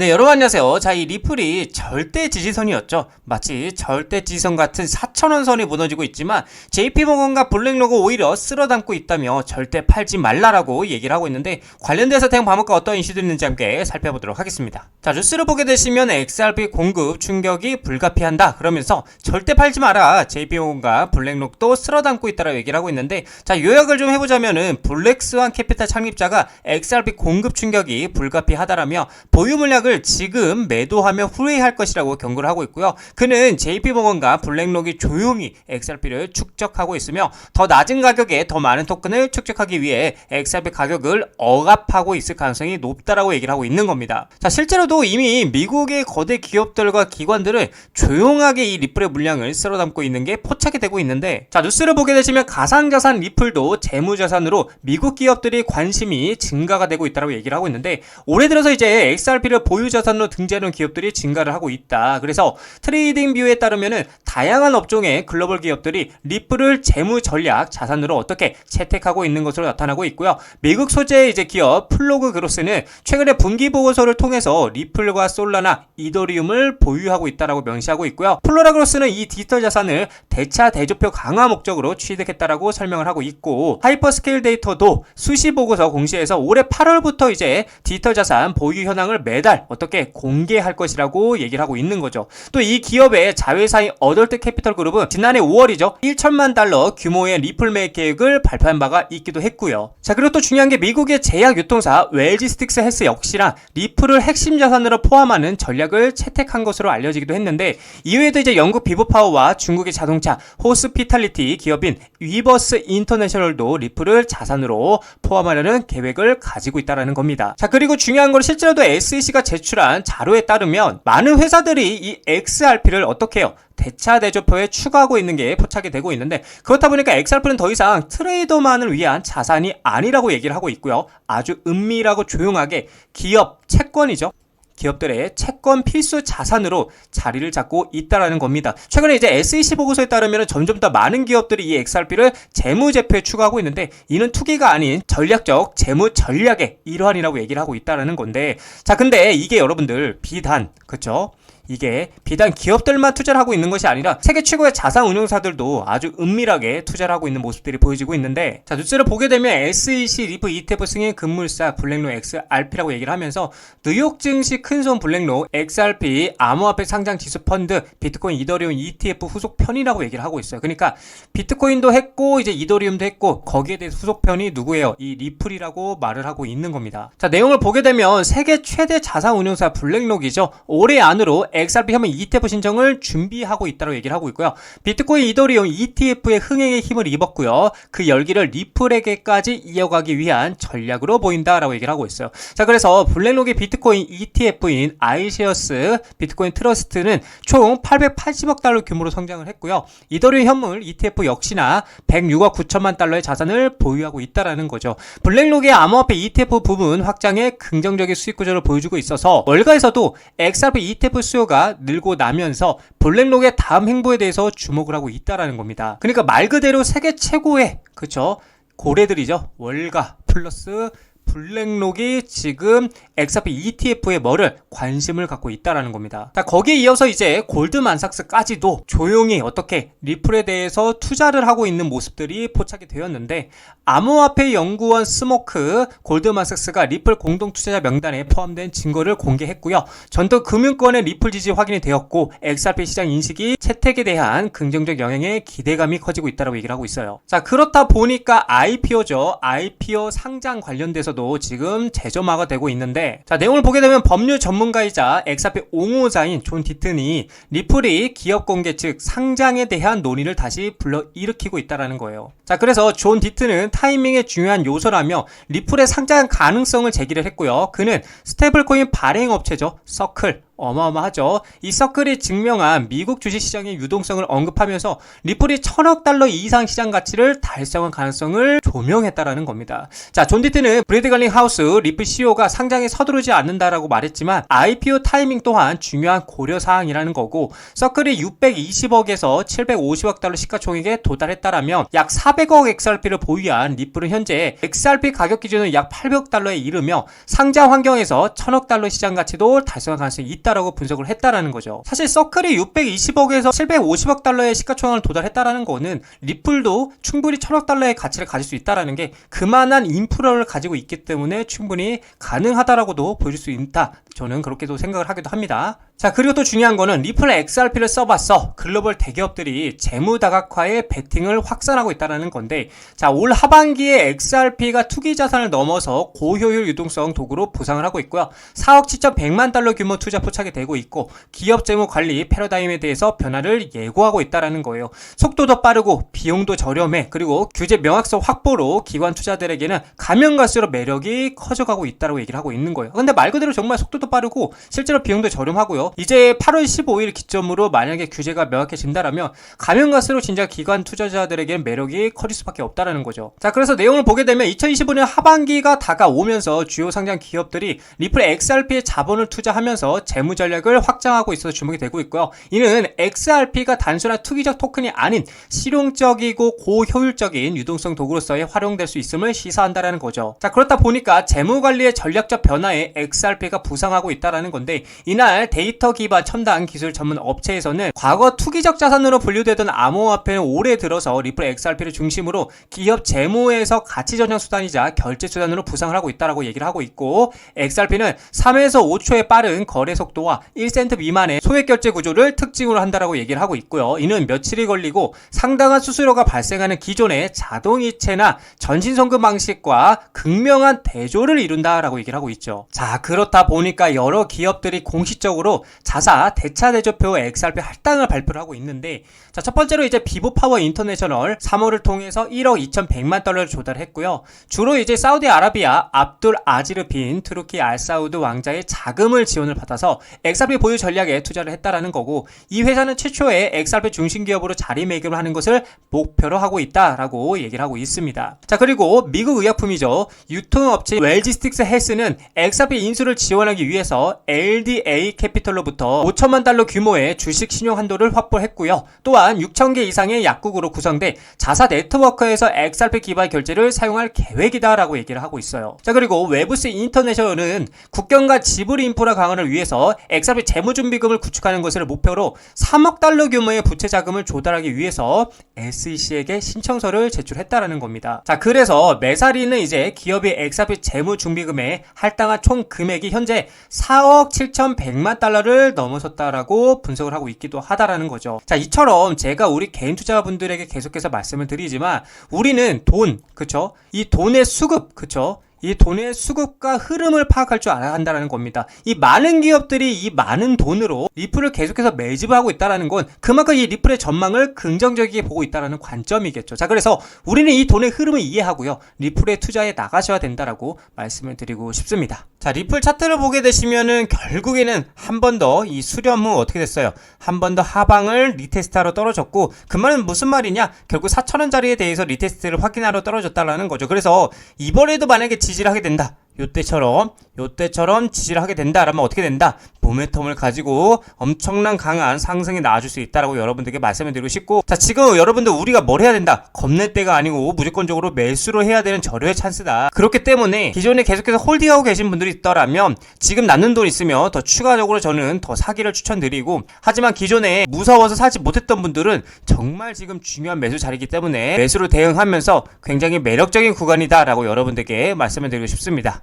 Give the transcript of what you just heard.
네, 여러분 안녕하세요. 자, 이 리플이 절대 지지선이었죠. 마치 절대 지지선 같은 4천원 선이 무너지고 있지만 JP모건과 블랙로그 오히려 쓸어 담고 있다며 절대 팔지 말라라고 얘기를 하고 있는데 관련돼서 대응 방법과 어떤 이슈들이 있는지 함께 살펴보도록 하겠습니다. 자, 뉴스를 보게 되시면 XRP 공급 충격이 불가피한다. 그러면서 절대 팔지 마라. JP모건과 블랙록도 쓸어 담고 있다라고 얘기를 하고 있는데 자, 요약을 좀 해보자면은 블랙스완 캐피탈 창립자가 XRP 공급 충격이 불가피하다라며 보유 물량을 주식을 지금 매도하며 후회할 것이라고 경고를 하고 있고요. 그는 JP모건과 블랙록이 조용히 XRP를 축적하고 있으며 더 낮은 가격에 더 많은 토큰을 축적하기 위해 XRP 가격을 억압하고 있을 가능성이 높다라고 얘기를 하고 있는 겁니다. 자, 실제로도 이미 미국의 거대 기업들과 기관들은 조용하게 이 리플의 물량을 쓸어 담고 있는 게 포착이 되고 있는데 자, 뉴스를 보게 되시면 가상자산 리플도 재무자산으로 미국 기업들이 관심이 증가가 되고 있다고 얘기를 하고 있는데 올해 들어서 이제 XRP를 보유 자산으로 등재하는 기업들이 증가를 하고 있다. 그래서 트레이딩 뷰에 따르면은 다양한 업종의 글로벌 기업들이 리플을 재무 전략 자산으로 어떻게 채택하고 있는 것으로 나타나고 있고요. 미국 소재의 이제 기업 플로그 그로스는 최근에 분기 보고서를 통해서 리플과 솔라나 이더리움을 보유하고 있다라고 명시하고 있고요. 플로라 그로스는 이 디지털 자산을 대차 대조표 강화 목적으로 취득했다라고 설명을 하고 있고 하이퍼스케일 데이터도 수시 보고서 공시에서 올해 8월부터 이제 디지털 자산 보유 현황을 매달 어떻게 공개할 것이라고 얘기를 하고 있는 거죠. 또 이 기업의 자회사인 어덜트 캐피털 그룹은 지난해 5월이죠. 1천만 달러 규모의 리플 매입 계획을 발표한 바가 있기도 했고요. 자 그리고 또 중요한 게 미국의 제약 유통사 웰지스틱스 헬스 역시나 리플을 핵심 자산으로 포함하는 전략을 채택한 것으로 알려지기도 했는데 이외에도 이제 영국 비보파워와 중국의 자동차 호스피탈리티 기업인 위버스 인터내셔널도 리플을 자산으로 포함하려는 계획을 가지고 있다는 겁니다. 자 그리고 중요한 건 실제로도 SEC가 제 제출한 자료에 따르면 많은 회사들이 이 XRP를 어떻게 해요? 대차 대조표에 추가하고 있는 게 포착이 되고 있는데 그렇다 보니까 XRP는 더 이상 트레이더만을 위한 자산이 아니라고 얘기를 하고 있고요. 아주 은밀하고 조용하게 기업 채권이죠. 기업들의 채권 필수 자산으로 자리를 잡고 있다라는 겁니다. 최근에 이제 SEC 보고서에 따르면 점점 더 많은 기업들이 이 XRP를 재무제표에 추가하고 있는데 이는 투기가 아닌 전략적 재무 전략의 일환이라고 얘기를 하고 있다라는 건데 자 근데 이게 여러분들 비단 그쵸 이게 비단 기업들만 투자를 하고 있는 것이 아니라 세계 최고의 자산 운용사들도 아주 은밀하게 투자를 하고 있는 모습들이 보여지고 있는데 자 뉴스를 보게 되면 SEC 리프 ETF 승인 금물사 블랙로 XRP라고 얘기를 하면서 뉴욕 증시 큰손 블랙로 XRP 암호화폐 상장 지수 펀드 비트코인 이더리움 ETF 후속 편이라고 얘기를 하고 있어요. 그러니까 비트코인도 했고 이제 이더리움도 했고 거기에 대해 후속 편이 누구예요? 이 리플이라고 말을 하고 있는 겁니다. 자 내용을 보게 되면 세계 최대 자산 운용사 블랙록이죠. 올해 안으로 XRP 혐의 ETF 신청을 준비하고 있다고 얘기를 하고 있고요. 비트코인 이더리움 ETF의 흥행에 힘을 입었고요. 그 열기를 리플에게까지 이어가기 위한 전략으로 보인다라고 얘기를 하고 있어요. 자, 그래서 블랙록의 비트코인 ETF인 아이시어스 비트코인 트러스트는 총 880억 달러 규모로 성장을 했고요. 이더리움 현물 ETF 역시나 106억 9천만 달러의 자산을 보유하고 있다라는 거죠. 블랙록의 암호화폐 ETF 부분 확장에 긍정적인 수익 구조를 보여주고 있어서 월가에서도 XRP ETF 수요가 수요가 늘고 나면서 블랙록의 다음 행보에 대해서 주목을 하고 있다라는 겁니다. 그러니까 말 그대로 세계 최고의 그쵸 고래들이죠. 월가 플러스 블랙록이 지금 엑사피 ETF에 뭐를 관심을 갖고 있다라는 겁니다. 자, 거기에 이어서 이제 골드만삭스까지도 조용히 어떻게 리플에 대해서 투자를 하고 있는 모습들이 포착이 되었는데 암호화폐 연구원 스모크 골드만삭스가 리플 공동 투자자 명단에 포함된 증거를 공개했고요. 전도 금융권의 리플 지지 확인이 되었고 XRP 시장 인식이 채택에 대한 긍정적 영향에 기대감이 커지고 있다고 얘기를 하고 있어요. 자, 그렇다 보니까 IPO죠. IPO 상장 관련돼서도 대해서도 지금 재점화가 되고 있는데 자 내용을 보게 되면 법률 전문가이자 엑사피 옹호자인 존 디튼이 리플이 기업 공개 즉 상장에 대한 논의를 다시 불러 일으키고 있다라는 거예요. 자 그래서 존 디튼은 타이밍의 중요한 요소라며 리플의 상장 가능성을 제기를 했고요. 그는 스테이블코인 발행 업체죠. 서클 어마어마하죠. 이 서클이 증명한 미국 주식시장의 유동성을 언급하면서 리플이 천억 달러 이상 시장 가치를 달성한 가능성을 조명했다라는 겁니다. 자, 존 디트는 브래드 갈링 하우스 리플 CEO가 상장에 서두르지 않는다라고 말했지만 IPO 타이밍 또한 중요한 고려 사항이라는 거고 서클이 620억에서 750억 달러 시가총액에 도달했다라면 약 400억 XRP를 보유한 리플은 현재 XRP 가격 기준은 약 800억 달러에 이르며 상장 환경에서 1000억 달러 시장 가치도 달성할 가능성이 있다 라고 분석을 했다라는 거죠. 사실 서클이 620억에서 750억 달러의 시가총액을 도달했다라는 거는 리플도 충분히 1000억 달러의 가치를 가질 수 있다라는 게 그만한 인프라를 가지고 있기 때문에 충분히 가능하다라고도 보일 수 있다. 저는 그렇게도 생각을 하기도 합니다. 자, 그리고 또 중요한 거는 리플 XRP를 써봤어. 글로벌 대기업들이 재무 다각화에 베팅을 확산하고 있다는 건데, 자, 올 하반기에 XRP가 투기 자산을 넘어서 고효율 유동성 도구로 부상을 하고 있고요. 4억 7,100만 달러 규모 투자 포착이 되고 있고, 기업 재무 관리 패러다임에 대해서 변화를 예고하고 있다는 거예요. 속도도 빠르고, 비용도 저렴해, 그리고 규제 명확성 확보로 기관 투자들에게는 가면 갈수록 매력이 커져가고 있다고 얘기를 하고 있는 거예요. 근데 말 그대로 정말 속도도 빠르고, 실제로 비용도 저렴하고요. 이제 8월 15일 기점으로 만약에 규제가 명확해진다라면 가면 갈수록 진짜 기관 투자자들에게는 매력이 커질 수밖에 없다라는 거죠. 자, 그래서 내용을 보게 되면 2025년 하반기가 다가오면서 주요 상장 기업들이 리플 XRP에 자본을 투자하면서 재무 전략을 확장하고 있어서 주목이 되고 있고요. 이는 XRP가 단순한 투기적 토큰이 아닌 실용적이고 고효율적인 유동성 도구로서의 활용될 수 있음을 시사한다라는 거죠. 자, 그렇다 보니까 재무 관리의 전략적 변화에 XRP가 부상하고 있다라는 건데 이날 데이터 기반 첨단 기술 전문 업체에서는 과거 투기적 자산으로 분류되던 암호화폐는 올해 들어서 리플 XRP를 중심으로 기업 재무에서 가치 전형 수단이자 결제 수단으로 부상을 하고 있다라고 얘기를 하고 있고 XRP는 3에서 5초의 빠른 거래 속도와 1센트 미만의 소액 결제 구조를 특징으로 한다라고 얘기를 하고 있고요. 이는 며칠이 걸리고 상당한 수수료가 발생하는 기존의 자동이체나 전신송금 방식과 극명한 대조를 이룬다라고 얘기를 하고 있죠. 자, 그렇다 보니까 여러 기업들이 공식적으로 자사 대차 대조표 XRP 할당을 발표를 하고 있는데 자, 첫 번째로 이제 비보 파워 인터내셔널 3호를 통해서 1억 2,100만 달러를 조달했고요. 주로 이제 사우디아라비아 압둘 아지르 빈 트루키 알사우드 왕자의 자금을 지원을 받아서 XRP 보유 전략에 투자를 했다라는 거고 이 회사는 최초의 XRP 중심 기업으로 자리매김을 하는 것을 목표로 하고 있다라고 얘기를 하고 있습니다. 자, 그리고 미국 의약품이죠. 유통업체 웰지스틱스 헬스는 XRP 인수를 지원하기 위해서 LDA 캐피털 로부터 5천만 달러 규모의 주식 신용 한도를 확보했고요. 또한 6천 개 이상의 약국으로 구성돼 자사 네트워크에서 XRP 기반 결제를 사용할 계획이다라고 얘기를 하고 있어요. 자 그리고 웨브스 인터내셔널은 국경과 지불 인프라 강화를 위해서 XRP 재무 준비금을 구축하는 것을 목표로 3억 달러 규모의 부채 자금을 조달하기 위해서 SEC에게 신청서를 제출했다라는 겁니다. 자 그래서 메사리는 이제 기업이 XRP 재무 준비금에 할당한 총 금액이 현재 4억 7,100만 달러 를 넘어섰다라고 분석을 하고 있기도 하다라는 거죠. 자, 이처럼 제가 우리 개인 투자분들에게 계속해서 말씀을 드리지만 우리는 돈, 그쵸? 이 돈의 수급, 그쵸? 이 돈의 수급과 흐름을 파악할 줄 알아야 한다는 겁니다. 이 많은 기업들이 이 많은 돈으로 리플을 계속해서 매집을 하고 있다는 건 그만큼 이 리플의 전망을 긍정적이게 보고 있다는 관점이겠죠. 자, 그래서 우리는 이 돈의 흐름을 이해하고요. 리플에 투자에 나가셔야 된다라고 말씀을 드리고 싶습니다. 자, 리플 차트를 보게 되시면은 결국에는 한 번 더 이 수렴 후 어떻게 됐어요? 한 번 더 하방을 리테스트하러 떨어졌고 그 말은 무슨 말이냐? 결국 4천원짜리에 대해서 리테스트를 확인하러 떨어졌다라는 거죠. 그래서 이번에도 만약에 지 지를 하게 된다. 요때처럼 요때처럼 지지를 하게 된다라면 어떻게 된다? 모멘텀을 가지고 엄청난 강한 상승이 나와줄 수 있다라고 여러분들께 말씀을 드리고 싶고 자 지금 여러분들 우리가 뭘 해야 된다? 겁낼 때가 아니고 무조건적으로 매수를 해야 되는 절호의 찬스다. 그렇기 때문에 기존에 계속해서 홀딩하고 계신 분들이 있더라면 지금 남는 돈 있으면 더 추가적으로 저는 더 사기를 추천드리고 하지만 기존에 무서워서 사지 못했던 분들은 정말 지금 중요한 매수 자리이기 때문에 매수로 대응하면서 굉장히 매력적인 구간이다라고 여러분들께 말씀을 드리고 싶습니다